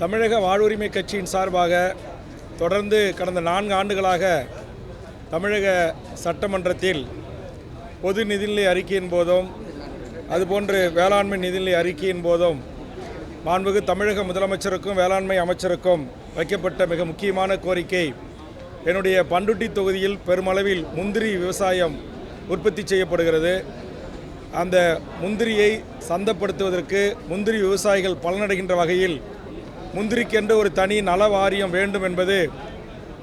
தமிழக வாழ்வுரிமை கட்சியின் சார்பாக தொடர்ந்து கடந்த நான்கு ஆண்டுகளாக தமிழக சட்டமன்றத்தில் பொது நிதிநிலை அறிக்கையின் போதும் அதுபோன்று வேளாண்மை நிதிநிலை அறிக்கையின் போதும் மாண்புகு தமிழக முதலமைச்சருக்கும் வேளாண்மை அமைச்சருக்கும் வைக்கப்பட்ட மிக முக்கியமான கோரிக்கை என்னுடைய பண்டுட்டி தொகுதியில் பெருமளவில் முந்திரி விவசாயம் உற்பத்தி செய்யப்படுகிறது. அந்த முந்திரியை சந்தப்படுத்துவதற்கு முந்திரி விவசாயிகள் பலனடைகின்ற வகையில் முந்திரிக்கென்று ஒரு தனி நல வாரியம் வேண்டும் என்பது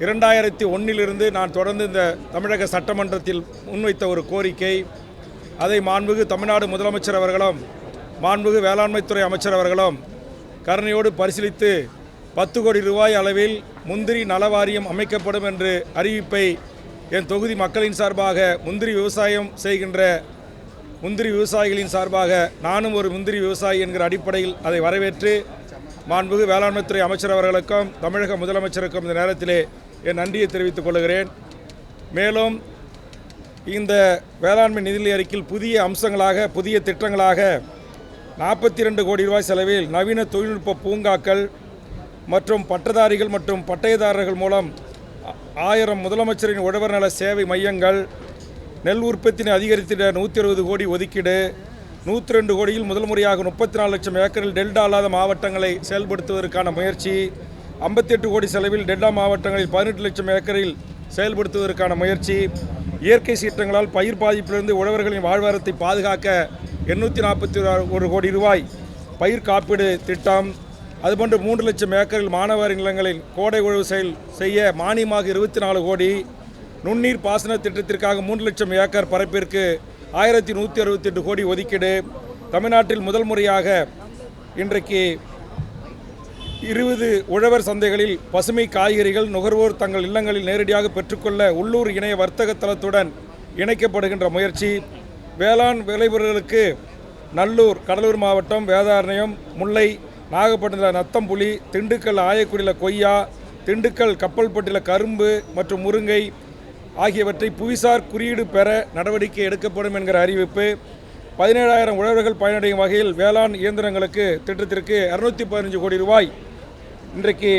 இரண்டாயிரத்தி ஒன்றிலிருந்து நான் தொடர்ந்து இந்த தமிழக சட்டமன்றத்தில் முன்வைத்த ஒரு கோரிக்கை. அதை மாண்புகு தமிழ்நாடு முதலமைச்சர் அவர்களும் மாண்புகு வேளாண்மைத்துறை அமைச்சர் அவர்களும் கருணையோடு பரிசீலித்து பத்து கோடி ரூபாய் அளவில் முந்திரி நல வாரியம் அமைக்கப்படும் என்று அறிவிப்பை என் தொகுதி மக்களின் சார்பாக முந்திரி விவசாயம் செய்கின்ற முந்திரி விவசாயிகளின் சார்பாக நானும் ஒரு முந்திரி விவசாயி என்கிற அடிப்படையில் அதை வரவேற்று மாண்புகு வேளாண்மைத்துறை அமைச்சர் அவர்களுக்கும் தமிழக முதலமைச்சருக்கும் இந்த நேரத்திலே என் நன்றியை தெரிவித்துக் கொள்கிறேன். மேலும் இந்த வேளாண்மை நிதிநிலை அறிக்கையில் புதிய அம்சங்களாக புதிய திட்டங்களாக நாற்பத்தி ரெண்டு கோடி ரூபாய் செலவில் நவீன தொழில்நுட்ப பூங்காக்கள் மற்றும் பட்டதாரிகள் மற்றும் பட்டயதாரர்கள் மூலம் ஆயிரம் முதலமைச்சரின் உழவர் நல சேவை மையங்கள் நெல் உற்பத்தினை அதிகரித்திட நூற்றி அறுபது கோடி ஒதுக்கீடு நூற்றி ரெண்டு கோடியில் முதல் முறையாக முப்பத்தி நாலு லட்சம் ஏக்கரில் டெல்டா அல்லாத மாவட்டங்களை செயல்படுத்துவதற்கான முயற்சி. ஐம்பத்தெட்டு கோடி செலவில் டெல்டா மாவட்டங்களில் பதினெட்டு லட்சம் ஏக்கரில் செயல்படுத்துவதற்கான முயற்சி. இயற்கை சீற்றங்களால் பயிர் பாதிப்பிலிருந்து உழவர்களின் வாழ்வாரத்தை பாதுகாக்க எண்ணூற்றி நாற்பத்தி ஒரு கோடி ரூபாய் பயிர் காப்பீடு திட்டம். அதுபோன்று மூன்று லட்சம் ஏக்கரில் மாணவர் நிலங்களில் கோடை உழவு செயல் செய்ய மானியமாக இருபத்தி நாலு கோடி. நுண்ணீர் பாசன திட்டத்திற்காக மூன்று லட்சம் ஏக்கர் பரப்பிற்கு ஆயிரத்தி நூற்றி அறுபத்தெட்டு கோடி ஒதுக்கீடு தமிழ்நாட்டில் முதல் முறையாக இன்றைக்கு இருபது உழவர் சந்தைகளில் பசுமை காய்கறிகள் நுகர்வோர் தங்கள் இல்லங்களில் நேரடியாக பெற்றுக்கொள்ள உள்ளூர் இணைய வர்த்தக தளத்துடன் இணைக்கப்படுகின்ற முயற்சி. வேளாண் விளைபொருள்களுக்கு நல்லூர் கடலூர் மாவட்டம் வேதாரண்யம் முல்லை நாகப்பட்டினத்தில் நத்தம்புலி திண்டுக்கல் ஆயக்குடியில் கொய்யா திண்டுக்கல் கப்பல்பட்டியில் கரும்பு மற்றும் முருங்கை ஆகியவற்றை புவிசார் குறியீடு பெற நடவடிக்கை எடுக்கப்படும் என்கிற அறிவிப்பு. பதினேழாயிரம் உழவர்கள் பயனடையும் வகையில் வேளாண் இயந்திரங்களுக்கு திட்டத்திற்கு இரநூத்தி பதினஞ்சு கோடி ரூபாய். இன்றைக்கு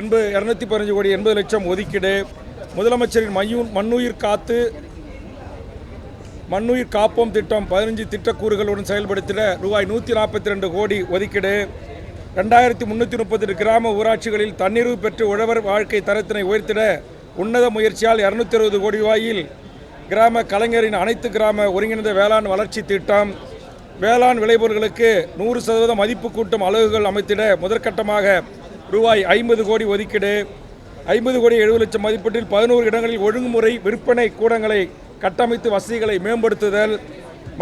எண்பது இரநூத்தி பதினஞ்சு கோடி எண்பது லட்சம் ஒதுக்கீடு. முதலமைச்சரின் மையூ மண்ணுயிர் காத்து மண்ணுயிர் காப்போம் திட்டம் பதினஞ்சு திட்டக்கூறுகளுடன் செயல்படுத்திட ரூபாய் நூற்றி நாற்பத்தி ரெண்டு கோடி ஒதுக்கீடு. ரெண்டாயிரத்தி முந்நூற்றி முப்பத்தெட்டு கிராம ஊராட்சிகளில் தன்னிறைவு பெற்று உழவர் வாழ்க்கை தரத்தினை உயர்த்திட உன்னத முயற்சியால் இரநூத்தி அறுபது கோடி ரூபாயில் கிராம கலைஞரின் அனைத்து கிராம ஒருங்கிணைந்த வேளாண் வளர்ச்சி திட்டம். வேளாண் விளைபொருட்களுக்கு நூறு சதவீதம் மதிப்பு கூட்டும் அலகுகள் அமைத்திட முதற்கட்டமாக ரூபாய் ஐம்பது கோடி ஒதுக்கீடு. ஐம்பது கோடி எழுபது லட்சம் மதிப்பீட்டில் பதினோரு இடங்களில் ஒழுங்குமுறை விற்பனை கூடங்களை கட்டமைத்து வசதிகளை மேம்படுத்துதல்.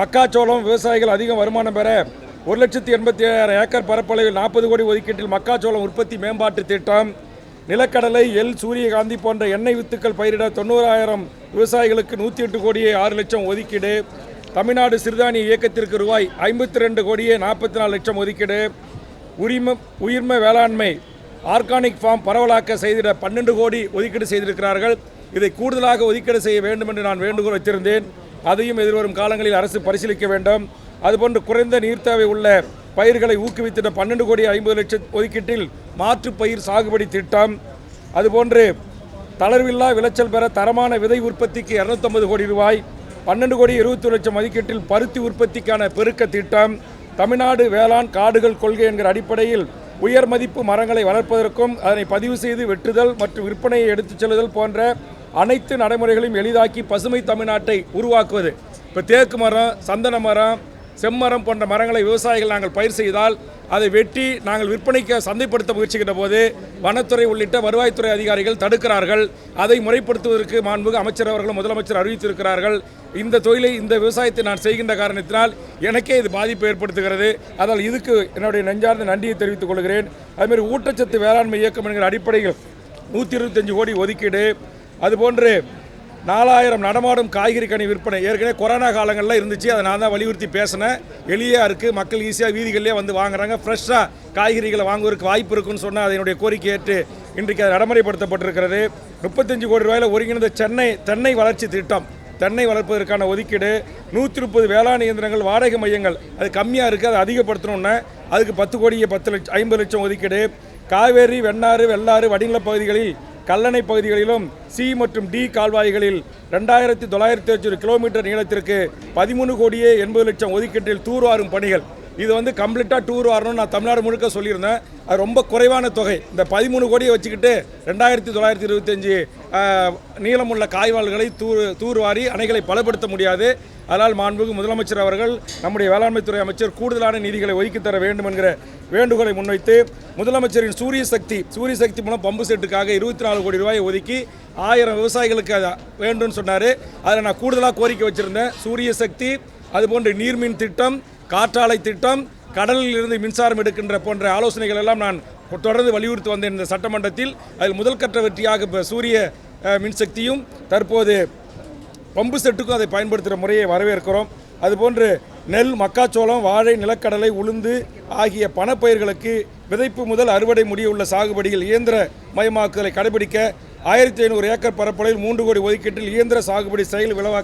மக்காச்சோளம் விவசாயிகள் அதிக வருமானம் பெற ஒரு லட்சத்தி எண்பத்தி ஏழாயிரம் ஏக்கர் பரப்பளவில் நாற்பது கோடி ஒதுக்கீட்டில் மக்காச்சோளம் உற்பத்தி மேம்பாட்டு திட்டம். நிலக்கடலை எல் சூரியகாந்தி போன்ற எண்ணெய் வித்துக்கள் பயிரிட தொண்ணூறாயிரம் விவசாயிகளுக்கு நூற்றி எட்டு கோடியே ஆறு லட்சம் ஒதுக்கீடு. தமிழ்நாடு சிறுதானிய இயக்கத்திற்கு ரூபாய் ஐம்பத்தி ரெண்டு கோடியே நாற்பத்தி நாலு லட்சம் ஒதுக்கீடு. உரிம உயிர்ம வேளாண்மை ஆர்கானிக் ஃபார்ம் பரவலாக்க செய்திட பன்னெண்டு கோடி ஒதுக்கீடு செய்திருக்கிறார்கள். இதை கூடுதலாக ஒதுக்கீடு செய்ய வேண்டும் என்று நான் வேண்டுகோள் வைத்திருந்தேன். அதையும் எதிர்வரும் காலங்களில் அரசு பரிசீலிக்க வேண்டும். அதுபோன்று குறைந்த நீர் தேவை உள்ள பயிர்களை ஊக்குவித்திட பன்னெண்டு கோடி ஐம்பது லட்சம் ஒதுக்கீட்டில் மாற்று பயிர் சாகுபடி திட்டம். அதுபோன்று தளர்வில்லா விளைச்சல் பெற தரமான விதை உற்பத்திக்கு இரநூத்தம்பது கோடி ரூபாய் பன்னெண்டு கோடி இருபத்தி லட்சம் மதிக்கீட்டில் பருத்தி உற்பத்திக்கான பெருக்க திட்டம். தமிழ்நாடு வேளாண் காடுகள் கொள்கை என்கிற அடிப்படையில் உயர் மதிப்பு மரங்களை வளர்ப்பதற்கும் அதனை பதிவு செய்து வெட்டுதல் மற்றும் விற்பனையை எடுத்துச் செல்லுதல் போன்ற அனைத்து நடைமுறைகளையும் எளிதாக்கி பசுமை தமிழ்நாட்டை உருவாக்குவது. இப்போ தேக்கு மரம் சந்தன மரம் செம்மரம் போன்ற மரங்களை விவசாயிகள் நாங்கள் பயிர் செய்தால் அதை வெட்டி நாங்கள் விற்பனைக்கு சந்தைப்படுத்த முயற்சிக்கின்ற போது வனத்துறை உள்ளிட்ட வருவாய்த்துறை அதிகாரிகள் தடுக்கிறார்கள். அதை முறைப்படுத்துவதற்கு மாண்புகு அமைச்சர் அவர்களும் முதலமைச்சர் அறிவித்திருக்கிறார்கள். இந்த தொழிலை இந்த விவசாயத்தை நான் செய்கின்ற காரணத்தினால் எனக்கே இது பாதிப்பு ஏற்படுத்துகிறது. அதனால் இதுக்கு என்னுடைய நெஞ்சார்ந்த நன்றியை தெரிவித்துக் கொள்கிறேன். அதுமாதிரி ஊட்டச்சத்து வேளாண்மை இயக்கம் என்கிற அடிப்படையில் நூற்றி இருபத்தஞ்சு கோடி ஒதுக்கீடு. அதுபோன்று நாலாயிரம் நடமாடும் காய்கறி கனி விற்பனை. ஏற்கனவே கொரோனா காலங்களில் இருந்துச்சு. அதை நான் தான் வலியுறுத்தி பேசினேன். எளியாக இருக்குது மக்கள் ஈஸியாக வீதிகளிலே வந்து வாங்குறாங்க. ஃப்ரெஷ்ஷாக காய்கறிகளை வாங்குவதற்கு வாய்ப்பு இருக்குன்னு சொன்னால் அதனுடைய கோரிக்கை ஏற்று இன்றைக்கு அது நடைமுறைப்படுத்தப்பட்டிருக்கிறது. முப்பத்தஞ்சு கோடி ரூபாயில் ஒருங்கிணைந்த சென்னை தென்னை வளர்ச்சி திட்டம். தென்னை வளர்ப்பதற்கான ஒதுக்கீடு. நூற்றி முப்பது வேளாண் இயந்திரங்கள் வாடகை மையங்கள். அது கம்மியாக இருக்குது அதை அதிகப்படுத்தணும்னு. அதுக்கு பத்து கோடியே பத்து லட்சம் ஐம்பது லட்சம் ஒதுக்கீடு. காவேரி வெண்ணாறு வெள்ளாறு வடிநில பகுதிகளில் கல்லணை பகுதிகளிலும் சி மற்றும் டி கால்வாய்களில் ரெண்டாயிரத்தி தொள்ளாயிரத்தி அஞ்சு கிலோமீட்டர் நீளத்திற்கு பதிமூணு கோடியே எண்பது லட்சம் ஒதுக்கீட்டில் தூர்வாரும் பணிகள். இது வந்து கம்ப்ளீட்டாக டூர் வரணும்னு நான் தமிழ்நாடு முழுக்க சொல்லியிருந்தேன். அது ரொம்ப குறைவான தொகை. இந்த பதிமூணு கோடியை வச்சுக்கிட்டு ரெண்டாயிரத்தி தொள்ளாயிரத்தி இருபத்தஞ்சி நீளமுள்ள காய்வாள்களை தூர் தூர்வாரி அணைகளை பலப்படுத்த முடியாது. அதனால் மாண்புக்கு முதலமைச்சர் அவர்கள் நம்முடைய வேளாண்மைத்துறை அமைச்சர் கூடுதலான நிதிகளை ஒதுக்கி தர வேண்டும் என்கிற வேண்டுகோளை முன்வைத்து முதலமைச்சரின் சூரிய சக்தி சூரிய சக்தி மூலம் பம்பு செட்டுக்காக இருபத்தி நாலு கோடி ரூபாயை ஒதுக்கி ஆயிரம் விவசாயிகளுக்கு அதை வேண்டும்னு சொன்னார். அதில் நான் கூடுதலாக கோரிக்கை வச்சுருந்தேன். சூரிய சக்தி அதுபோன்று நீர்மின் திட்டம் காற்றாலை திட்டம் கடலில் இருந்து மின்சாரம் எடுக்கின்ற போன்ற ஆலோசனைகள் எல்லாம் நான் தொடர்ந்து வலியுறுத்தி வந்தேன் இந்த சட்டமன்றத்தில். அதில் முதல் கட்ட வெற்றியாக இப்போ சூரிய மின்சக்தியும் தற்போது பம்பு செட்டுக்கும் அதை பயன்படுத்துகிற முறையை வரவேற்கிறோம். அதுபோன்று நெல் மக்காச்சோளம் வாழை நிலக்கடலை உளுந்து ஆகிய பணப்பயிர்களுக்கு விதைப்பு முதல் அறுவடை முடியுள்ள சாகுபடியில் இயந்திர மயமாக்குதலை கடைபிடிக்க ஆயிரத்தி ஐநூறு ஏக்கர் பரப்பளவில் மூன்று கோடி ஒதுக்கீட்டில் இயந்திர சாகுபடி செயல் விளவா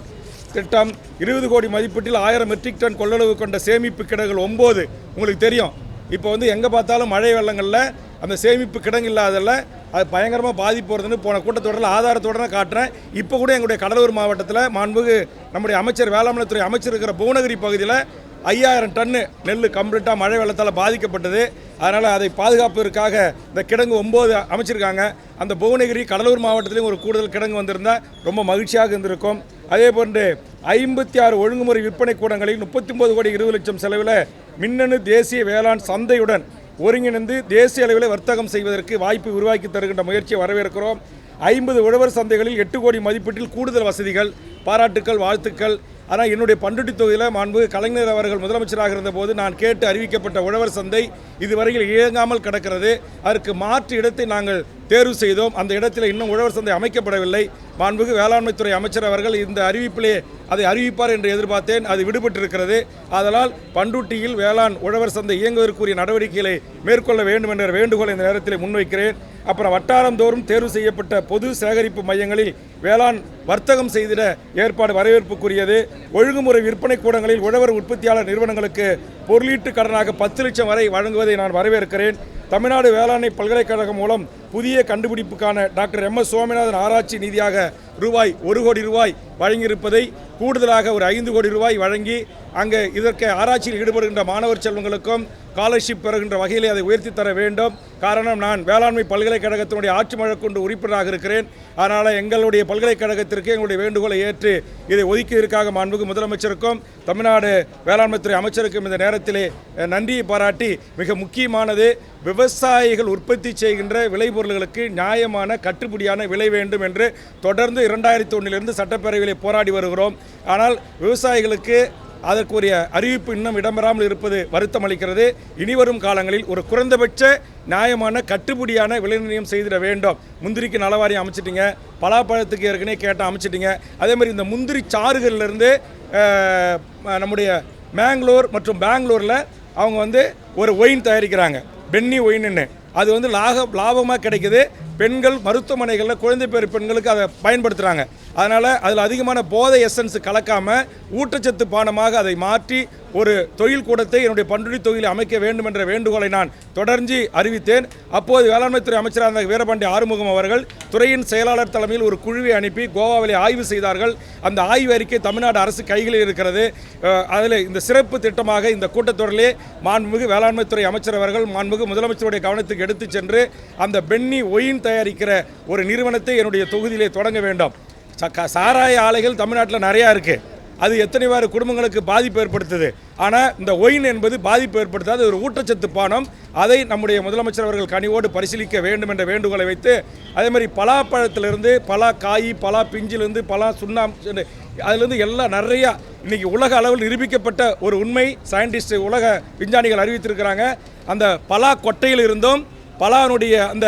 திட்டம் இருபது கோடி மதிப்பீட்டில் ஆயிரம் மெட்ரிக் டன் கொள்ளளவு கொண்ட சேமிப்பு கிடங்குகள் ஒம்பது. உங்களுக்கு தெரியும். இப்போ வந்து எங்கே பார்த்தாலும் மழை வெள்ளங்களில் அந்த சேமிப்பு கிடங்கு இல்லாததில் அது பயங்கரமாக பாதிப்பு வருதுன்னு போன கூட்டத்தொடரில் ஆதாரத்தோட காட்டுறேன். இப்போ கூட எங்களுடைய கடலூர் மாவட்டத்தில் மாண்புகு நம்முடைய அமைச்சர் வேளாண்மைத்துறை அமைச்சர் இருக்கிற புவனகிரி பகுதியில் ஐயாயிரம் டன்னு நெல் கம்ப்ளீட்டாக மழை வெள்ளத்தால் பாதிக்கப்பட்டது. அதனால் அதை பாதுகாப்பதற்காக இந்த கிடங்கு ஒம்பது அமைச்சிருக்காங்க. அந்த புவனகிரி கடலூர் மாவட்டத்திலையும் ஒரு கூடுதல் கிடங்கு வந்திருந்தால் ரொம்ப மகிழ்ச்சியாக இருந்திருக்கும். அதே போன்று ஐம்பத்தி ஆறு ஒழுங்குமுறை விற்பனை கூடங்களில் முப்பத்தி ஒன்பது கோடி இருபது லட்சம் செலவில் மின்னணு தேசிய வேளாண் சந்தையுடன் ஒருங்கிணைந்து தேசிய அளவில் வர்த்தகம் செய்வதற்கு வாய்ப்பு உருவாக்கி தருகின்ற முயற்சியை வரவேற்கிறோம். ஐம்பது உழவர் சந்தைகளில் எட்டு கோடி மதிப்பீட்டில் கூடுதல் வசதிகள் பாராட்டுக்கள் வாழ்த்துக்கள். ஆனால் என்னுடைய பண்டுட்டி தொகுதியில் மாண்பு கலைஞர் அவர்கள் முதலமைச்சராக இருந்தபோது நான் கேட்டு அறிவிக்கப்பட்ட உழவர் சந்தை இதுவரையில் இயங்காமல் கிடக்கிறது. அதற்கு மாற்று இடத்தை நாங்கள் தேர்வு செய்தோம். அந்த இடத்தில் இன்னும் உழவர் சந்தை அமைக்கப்படவில்லை. மாண்புகு வேளாண்மைத்துறை அமைச்சர் அவர்கள் இந்த அறிவிப்பிலே அதை அறிவிப்பார் என்று எதிர்பார்த்தேன். அது விடுபட்டிருக்கிறது. அதனால் பண்டூட்டியில் வேளாண் உழவர் சந்தை இயங்குவதற்குரிய நடவடிக்கைகளை மேற்கொள்ள வேண்டும் என்ற வேண்டுகோள் இந்த நேரத்தில் முன்வைக்கிறேன். அப்புறம் வட்டாரம் தோறும் தேர்வு செய்யப்பட்ட பொது சேகரிப்பு மையங்களில் வேளாண் வர்த்தகம் செய்திட ஏற்பாடு வரவேற்புக்குரியது. ஒழுங்குமுறை விற்பனை கூடங்களில் உழவர் உற்பத்தியாளர் நிறுவனங்களுக்கு பொருளீட்டு கடனாக பத்து லட்சம் வரை வழங்குவதை நான் வரவேற்கிறேன். தமிழ்நாடு வேளாண்மை பல்கலைக்கழகம் மூலம் புதிய கண்டுபிடிப்புக்கான டாக்டர் எம் எஸ் சுவாமிநாதன் ஆராய்ச்சி நிதியாக ரூபாய் ஒரு கோடி ரூபாய் வழங்கியிருப்பதை கூடுதலாக ஒரு ஐந்து கோடி ரூபாய் வழங்கி அங்கே இதற்கு ஆராய்ச்சியில் ஈடுபடுகின்ற மாணவர் செல்வங்களுக்கும் ஸ்காலர்ஷிப் பெறுகின்ற வகையிலே அதை உயர்த்தி தர வேண்டும். காரணம் நான் வேளாண்மை பல்கலைக்கழகத்தினுடைய ஆட்சி மழை கொண்டு உறுப்பினராக இருக்கிறேன். அதனால் எங்களுடைய பல்கலைக்கழகத்திற்கு எங்களுடைய வேண்டுகோளை ஏற்று இதை ஒதுக்கியதற்காக மாண்புக்கு முதலமைச்சருக்கும் தமிழ்நாடு வேளாண்மைத்துறை அமைச்சருக்கும் இந்த நேரத்திலே நன்றியை பாராட்டி மிக முக்கியமானது. விவசாயிகள் உற்பத்தி செய்கின்ற விளைபொருள்களுக்கு நியாயமான கட்டுப்படியான விலை வேண்டும் என்று தொடர்ந்து இரண்டாயிரத்தி ஒன்றிலிருந்து சட்டப்பேரவையிலே போராடி வருகிறோம். ஆனால் விவசாயிகளுக்கு அதற்குரிய அறிவிப்பு இன்னும் இடம்பெறாமல் இருப்பது வருத்தம் அளிக்கிறது. இனிவரும் காலங்களில் ஒரு குறைந்தபட்ச நியாயமான கட்டுப்படியான விலை நிர்ணயம் செய்திட வேண்டும். முந்திரிக்கு நலவாரியம் அமைச்சிட்டிங்க பலாப்பழத்துக்கு ஏற்கனவே கேட்டால் அமைச்சிட்டிங்க. அதே மாதிரி இந்த முந்திரி சாறுகள்லேருந்து நம்முடைய மேங்களூர் மற்றும் பெங்களூரில் அவங்க வந்து ஒரு ஒயின் தயாரிக்கிறாங்க. பென்னி ஒயின்னு. அது வந்து லாக லாபமாக கிடைக்குது. பெண்கள் மருத்துவமனைகளில் குழந்தை பேர் பெண்களுக்கு அதை பயன்படுத்துகிறாங்க அதனால் அதில் அதிகமான போதை எசன்ஸ் கலக்காமல் ஊட்டச்சத்து பானமாக அதை மாற்றி ஒரு தொழில் கூடத்தை என்னுடைய பண்டுடி தொழிலை அமைக்க வேண்டும் என்ற வேண்டுகோளை நான் தொடர்ந்து அறிவித்தேன். அப்போது வேளாண்மைத்துறை அமைச்சராக இருந்த வீரபாண்டி ஆறுமுகம் அவர்கள் துறையின் செயலாளர் தலைமையில் ஒரு குழுவை அனுப்பி கோவாவிலே ஆய்வு செய்தார்கள். அந்த ஆய்வு அறிக்கை தமிழ்நாடு அரசு கைகளில் இருக்கிறது. அதில் இந்த சிறப்பு திட்டமாக இந்த கூட்டத்தொடரிலே மாண்புமிகு வேளாண்மைத்துறை அமைச்சர் அவர்கள் மாண்புமிகு முதலமைச்சருடைய கவனத்துக்கு எடுத்துச் சென்று அந்த பென்னி ஒயின் தயாரிக்கிற ஒரு நிறுவனத்தை என்னுடைய தொகுதியிலே தொடங்க வேண்டும். சாராய ஆலைகள் தமிழ்நாட்டில் நிறையா இருக்குது அது எத்தனை வார குடும்பங்களுக்கு பாதிப்பு ஏற்படுத்துது? ஆனால் இந்த ஒயின் என்பது பாதிப்பு ஏற்படுத்தாது ஒரு ஊட்டச்சத்து பானம். அதை நம்முடைய முதலமைச்சர் அவர்கள் கனிவோடு பரிசீலிக்க வேண்டும் என்ற வேண்டுகோளை வைத்து அதே மாதிரி பலாப்பழத்திலிருந்து பலா காய் பலா பிஞ்சிலிருந்து பலா சுண்ணாம் அதுலேருந்து எல்லாம் நிறையா இன்றைக்கி உலக அளவில் நிரூபிக்கப்பட்ட ஒரு உண்மை. சயின்டிஸ்ட் உலக விஞ்ஞானிகள் அறிவித்திருக்கிறாங்க. அந்த பலா கொட்டையில் இருந்தும் பலானுடைய அந்த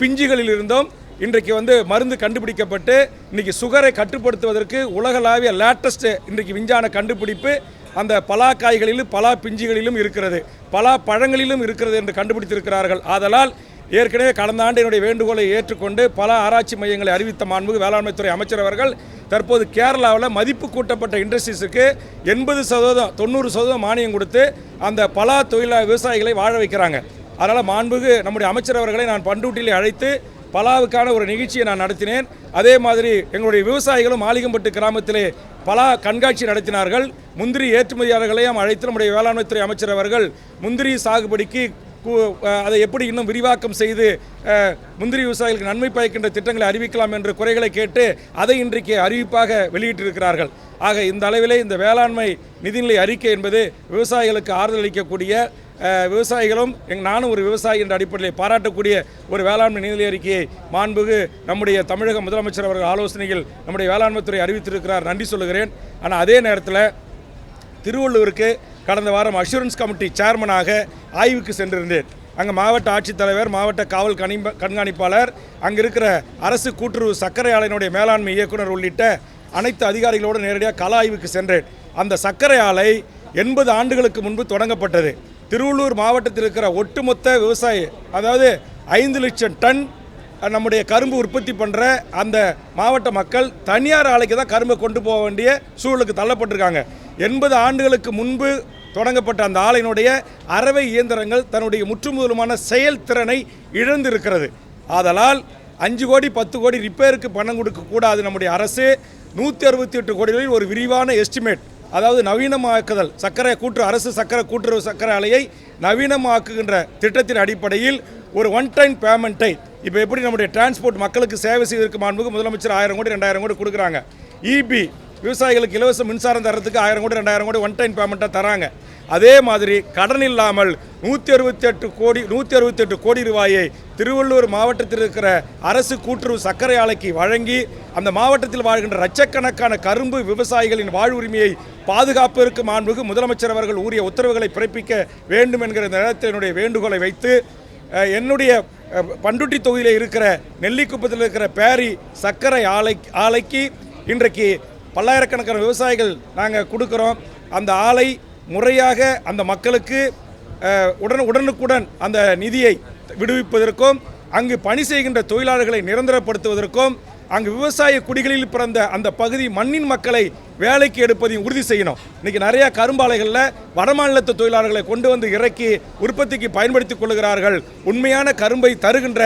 பிஞ்சுகளில் இருந்தும் இன்றைக்கு வந்து மருந்து கண்டுபிடிக்கப்பட்டு இன்றைக்கி சுகரை கட்டுப்படுத்துவதற்கு உலகளாவிய லேட்டஸ்ட்டு இன்றைக்கு விஞ்ஞான கண்டுபிடிப்பு அந்த பலா காய்களிலும் பலா பிஞ்சுகளிலும் இருக்கிறது. பலா பழங்களிலும் இருக்கிறது என்று கண்டுபிடித்திருக்கிறார்கள். ஆதலால் ஏற்கனவே கடந்த ஆண்டு என்னுடைய வேண்டுகோளை ஏற்றுக்கொண்டு பல ஆராய்ச்சி மையங்களை அறிவித்த மாண்புமிகு வேளாண்மைத்துறை அமைச்சர் அவர்கள் தற்போது கேரளாவில் மதிப்பு கூட்டப்பட்ட இண்டஸ்ட்ரீஸுக்கு எண்பது சதவீதம் தொண்ணூறு சதவீதம் மானியம் கொடுத்து அந்த பலா தொழிலா விவசாயிகளை வாழ வைக்கிறாங்க. அதனால் மாண்புகு நம்முடைய அமைச்சர் அவர்களை நான் பண்டூட்டியில் அழைத்து பலாவுக்கான ஒரு நிகழ்ச்சியை நான் நடத்தினேன். அதே மாதிரி எங்களுடைய விவசாயிகளும் மாளிகம்பட்டு கிராமத்திலே பலா கண்காட்சி நடத்தினார்கள். முந்திரி ஏற்றுமதியாளர்களையும் அழைத்து நம்முடைய வேளாண்மைத்துறை அமைச்சர் அவர்கள் முந்திரி சாகுபடிக்கு அதை எப்படி இன்னும் விரிவாக்கம் செய்து முந்திரி விவசாயிகளுக்கு நன்மை பயக்கின்ற திட்டங்களை அறிவிக்கலாம் என்ற குறைகளை கேட்டு அதை இன்றைக்கு அறிவிப்பாக வெளியிட்டிருக்கிறார்கள். ஆக இந்த அளவிலே இந்த வேளாண்மை நிதிநிலை அறிக்கை என்பது விவசாயிகளுக்கு ஆறுதல் அளிக்கக்கூடிய விவசாயிகளும் எங் நானும் ஒரு விவசாயி என்ற அடிப்படையில் பாராட்டக்கூடிய ஒரு வேளாண்மை நிதிநிலை அறிக்கையை மாண்புகு நம்முடைய தமிழக முதலமைச்சர் அவர்கள் ஆலோசனையில் நம்முடைய வேளாண்மைத்துறை அறிவித்திருக்கிறார். நன்றி சொல்லுகிறேன். ஆனால் அதே நேரத்தில் திருவள்ளூருக்கு கடந்த வாரம் அஷூரன்ஸ் கமிட்டி சேர்மனாக ஆய்வுக்கு சென்றிருந்தேன். அங்கே மாவட்ட ஆட்சித்தலைவர் மாவட்ட காவல் கணி கண்காணிப்பாளர் அங்கே இருக்கிற அரசு கூட்டுறவு சர்க்கரை ஆலையினுடைய மேலாண்மை இயக்குனர் உள்ளிட்ட அனைத்து அதிகாரிகளோடு நேரடியாக கல ஆய்வுக்கு சென்றேன். அந்த சர்க்கரை ஆலை எண்பது ஆண்டுகளுக்கு முன்பு தொடங்கப்பட்டது. திருவள்ளூர் மாவட்டத்தில் இருக்கிற ஒட்டுமொத்த விவசாயி அதாவது ஐந்து லட்சம் டன் நம்முடைய கரும்பு உற்பத்தி பண்ணுற அந்த மாவட்ட மக்கள் தனியார் ஆலைக்கு தான் கரும்பை கொண்டு போக வேண்டிய சூழலுக்கு தள்ளப்பட்டிருக்காங்க. எண்பது ஆண்டுகளுக்கு முன்பு தொடங்கப்பட்ட அந்த ஆலையினுடைய அறவை இயந்திரங்கள் தன்னுடைய முற்றுமுதலுமான செயல்திறனை இழந்திருக்கிறது. ஆதலால் அஞ்சு கோடி பத்து கோடி ரிப்பேருக்கு பணம் கொடுக்கக்கூடாது நம்முடைய அரசு. நூற்றி அறுபத்தி எட்டு கோடிகளில் ஒரு விரிவான எஸ்டிமேட் அதாவது நவீனமாக்குதல் சர்க்கரை கூற்று அரசு சர்க்கரை கூட்டுறவு சர்க்கரை ஆலையை நவீனமாக்குகின்ற திட்டத்தின் அடிப்படையில் ஒரு ஒன் டைம் பேமெண்ட்டை இப்போ எப்படி நம்முடைய டிரான்ஸ்போர்ட் மக்களுக்கு சேவை செய்வதற்கு மாண்புக்கு முதலமைச்சர் ஆயிரம் கோடி ரெண்டாயிரம் கோடி கொடுக்குறாங்க. இபி விவசாயிகளுக்கு இலவச மின்சாரம் தரத்துக்கு ஆயிரம் கோடி ரெண்டாயிரம் கோடி ஒன் டைம் பேமெண்ட்டாக தராங்க. அதே மாதிரி கடன் இல்லாமல் நூற்றி அறுபத்தி எட்டு கோடி நூற்றி அறுபத்தி எட்டு கோடி ரூபாயை திருவள்ளூர் மாவட்டத்தில் இருக்கிற அரசு கூட்டுறவு சர்க்கரை ஆலைக்கு வழங்கி அந்த மாவட்டத்தில் வாழ்கின்ற லட்சக்கணக்கான கரும்பு விவசாயிகளின் வாழ்வுரிமையை பாதுகாப்பதற்கு மாண்புக்கு முதலமைச்சர் அவர்கள் உரிய உத்தரவுகளை பிறப்பிக்க வேண்டும் என்கிற இந்த என்னுடைய வேண்டுகோளை வைத்து என்னுடைய பண்டுட்டி தொகுதியில் இருக்கிற நெல்லிக்குப்பத்தில் இருக்கிற பேரி சர்க்கரை ஆலை ஆலைக்கு இன்றைக்கு பல்லாயிரக்கணக்கான விவசாயிகள் நாங்கள் கொடுக்குறோம். அந்த ஆலை முறையாக அந்த மக்களுக்கு உடன் உடனுக்குடன் அந்த நிதியை விடுவிப்பதற்கும் அங்கு பணி செய்கின்ற தொழிலாளர்களை நிரந்தரப்படுத்துவதற்கும் அங்கு விவசாய குடிகளில் பிறந்த அந்த பகுதி மண்ணின் மக்களை வேலைக்கு எடுப்பதையும் உறுதி செய்யணும். இன்னைக்கு நிறைய கரும்பாலைகளில் வடமாநிலத்து தொழிலாளர்களை கொண்டு வந்து இறக்கி உற்பத்திக்கு பயன்படுத்திக் கொள்கிறார்கள் உண்மையான கரும்பை தருகின்ற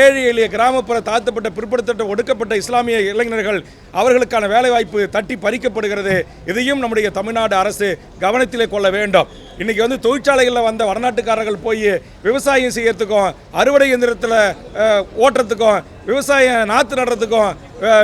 ஏழை எளிய கிராமப்புற தாழ்த்தப்பட்ட பிற்படுத்தப்பட்ட ஒடுக்கப்பட்ட இஸ்லாமிய இளைஞர்கள் அவர்களுக்கான வேலைவாய்ப்பு தட்டி பறிக்கப்படுகிறது. இதையும் நம்முடைய தமிழ்நாடு அரசு கவனத்திலே கொள்ள வேண்டும். இன்னைக்கு வந்து தொழிற்சாலைகளில் வந்த வடநாட்டுக்காரர்கள் போய் விவசாயம் செய்யறதுக்கும் அறுவடை இயந்திரத்தில் ஓட்டுறதுக்கும் விவசாயம் நாற்று நடுறதுக்கும்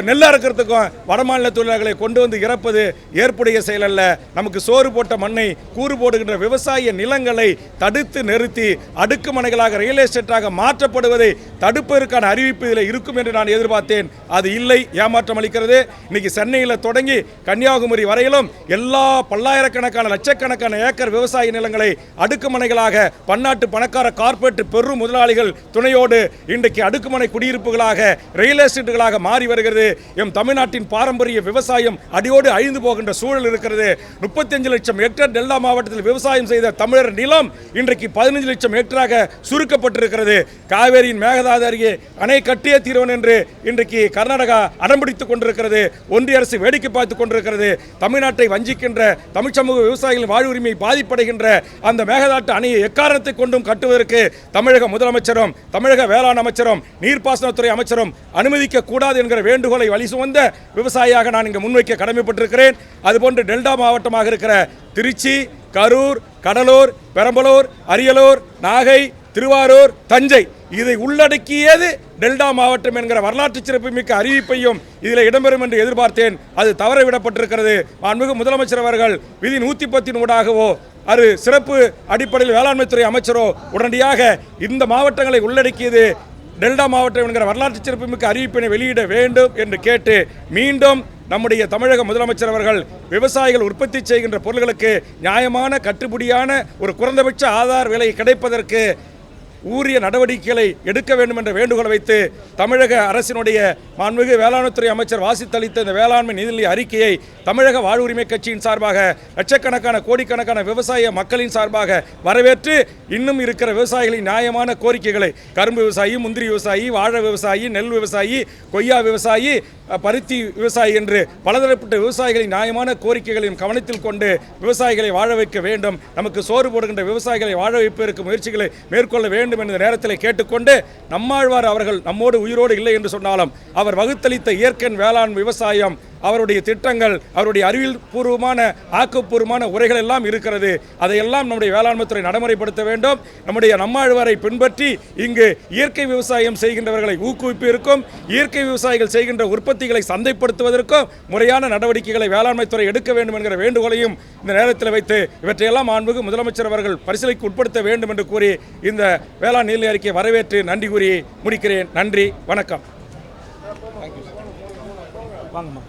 நெல் அறுக்கிறதுக்கும் வடமாநில தொழிலாளர்களை கொண்டு வந்து இறப்பது ஏற்புடைய செயல் அல்ல. நமக்கு சோறு போட்ட மண்ணை கூறு போடுகின்ற விவசாய நிலங்களை தடுத்து நிறுத்தி அடுக்குமனைகளாக ரியல் எஸ்டேட்டாக மாற்றப்படுவதை தடுப்பதற்கான அறிவிப்பு இதில் இருக்கும் என்று நான் எதிர்பார்த்தேன். அது இல்லை ஏமாற்றம் அளிக்கிறது. இன்னைக்கு சென்னையில் தொடங்கி கன்னியாகுமரி வரையிலும் எல்லா பல்லாயிரக்கணக்கான லட்சக்கணக்கான ஏக்கர் விவசாய நிலங்களை அடுக்குமனைகளாக பன்னாட்டு பணக்கார கார்ப்பரேட் பெரும் முதலாளிகள் துணையோடு இன்றைக்கு அடுக்குமனை குடியிருப்புகளாக ரியல் எஸ்டேட்டுகளாக மாறி வருகிறது. எம் தமிழ்நாட்டின் பாரம்பரிய விவசாயம் அடியோடு அழிந்து போகின்ற சூழல் இருக்கிறது. முப்பத்தஞ்சு லட்சம் ஹெக்டேர் டெல்டா மாவட்டத்தில் விவசாயம் செய்த தமிழர் நிலம் இன்றைக்கு பதினஞ்சு லட்சம் ஹெக்டராக சுருக்கப்பட்டிருக்கிறது. காவேரியின் மேகதாது அருகே அணை கட்டிய தீர்வன் என்று இன்றைக்கு கர்நாடகா அடம்பிடித்துக் கொண்டிருக்கிறது. ஒன்றிய அரசு வேடிக்கை பார்த்துக் கொண்டிருக்கிறது. தமிழ்நாட்டை வஞ்சிக்கின்ற தமிழ் சமூக விவசாயிகளின் வாழ்வுரிமை பாதிப்படைகின்ற அந்த மேகதாட்டு அணையை எக்காரணத்தை கொண்டும் கட்டுவதற்கு தமிழக முதலமைச்சரும் தமிழக வேளாண் அமைச்சரும் நீர்ப்பாசனத்துறை அமைச்சரும் அனுமதிக்க கூடாது என்கிற வேண்டுகோளை வழி சுமந்த விவசாயியாக நான் இங்கே முன்வைக்க கடமைப்பட்டிருக்கிறேன். அதுபோன்று டெல்டா மாவட்டமாக இருக்கிற திருச்சி கரூர் கடலூர் பெரம்பலூர் அரியலூர் நாகை திருவாரூர் தஞ்சை இதை உள்ளடக்கியது டெல்டா மாவட்டம் என்கிற வரலாற்று சிறப்புமிக்க அறிவிப்பையும் இதில் இடம்பெறும் என்று எதிர்பார்த்தேன். அது தவற விடப்பட்டிருக்கிறது மாண்புமிகு முதலமைச்சர் அவர்கள் விதி நூற்றி பத்தின் ஊடாகவோ அது சிறப்பு அடிப்படையில் வேளாண்மைத்துறை அமைச்சரோ உடனடியாக இந்த மாவட்டங்களை உள்ளடக்கியது டெல்டா மாவட்டம் என்கிற வரலாற்று சிறப்புமிக்க அறிவிப்பினை வெளியிட வேண்டும் என்று கேட்டு மீண்டும் நம்முடைய தமிழக முதலமைச்சர் அவர்கள் விவசாயிகள் உற்பத்தி செய்கின்ற பொருள்களுக்கு நியாயமான கட்டுப்படியான ஒரு குறைந்தபட்ச ஆதார் விலை கிடைப்பதற்கு ஊரிய நடவடிக்கைகளை எடுக்க வேண்டும் என்ற வேண்டுகோளை வைத்து தமிழக அரசினுடைய மாண்புமிகு வேளாண்துறை அமைச்சர் வாசித்தளித்த இந்த வேளாண்மை நிதிநிலை அறிக்கையை தமிழக வாழ்வுரிமை கட்சியின் சார்பாக லட்சக்கணக்கான கோடிக்கணக்கான விவசாய மக்களின் சார்பாக வரவேற்று இன்னும் இருக்கிற விவசாயிகளின் நியாயமான கோரிக்கைகளை கரும்பு விவசாயி முந்திரி விவசாயி வாழை விவசாயி நெல் விவசாயி கொய்யா விவசாயி பருத்தி விவசாயி என்று பலதரப்பட்ட விவசாயிகளின் நியாயமான கோரிக்கைகளையும் கவனத்தில் கொண்டு விவசாயிகளை வாழ வைக்க வேண்டும். நமக்கு சோறு போடுகின்ற விவசாயிகளை வாழ வைப்பதற்கு முயற்சிகளை மேற்கொள்ள வேண்டும். என்ற நேரத்தில் கேட்டுக்கொண்டு நம்மாழ்வார் அவர்கள் நம்மோடு உயிரோடு இல்லை என்று சொன்னாலும் அவர் வகுத்தளித்த இயற்கை வேளாண் விவசாயம் அவருடைய திட்டங்கள் அவருடைய அறிவியல் பூர்வமான ஆக்கப்பூர்வமான உரைகள் எல்லாம் இருக்கிறது. அதையெல்லாம் நம்முடைய வேளாண்மைத்துறை நடைமுறைப்படுத்த வேண்டும். நம்முடைய நம்மாழ்வாரை பின்பற்றி இங்கு இயற்கை விவசாயம் செய்கின்றவர்களை ஊக்குவிப்பிற்கும் இயற்கை விவசாயிகள் செய்கின்ற உற்பத்திகளை சந்தைப்படுத்துவதற்கும் முறையான நடவடிக்கைகளை வேளாண்மைத்துறை எடுக்க வேண்டும் என்கிற வேண்டுகோளையும் இந்த நேரத்தில் வைத்து இவற்றையெல்லாம் மாண்புக்கு முதலமைச்சர் அவர்கள் பரிசீலிக்கு உட்படுத்த வேண்டும் என்று கூறி இந்த வேளாண் நீர்நிலை அறிக்கையை வரவேற்று நன்றி கூறி முடிக்கிறேன். நன்றி. வணக்கம். வாங்கம்மா.